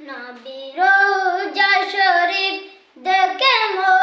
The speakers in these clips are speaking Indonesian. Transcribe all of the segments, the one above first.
নবীর শরীফ দেখে মন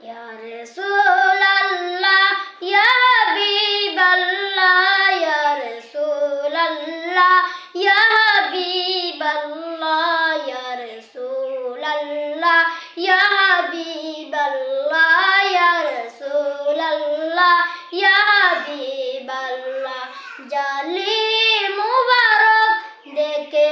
Ya Rasulullah Ya Ya Rasulullah Ya Ya Rasulullah Ya Ya Rasulullah Ya Jali Mubarak Deke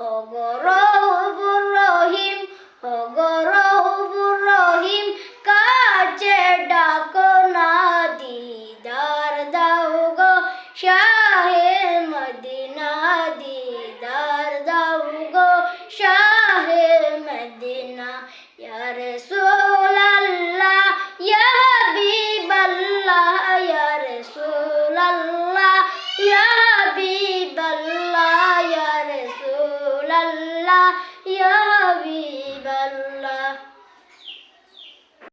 অগর la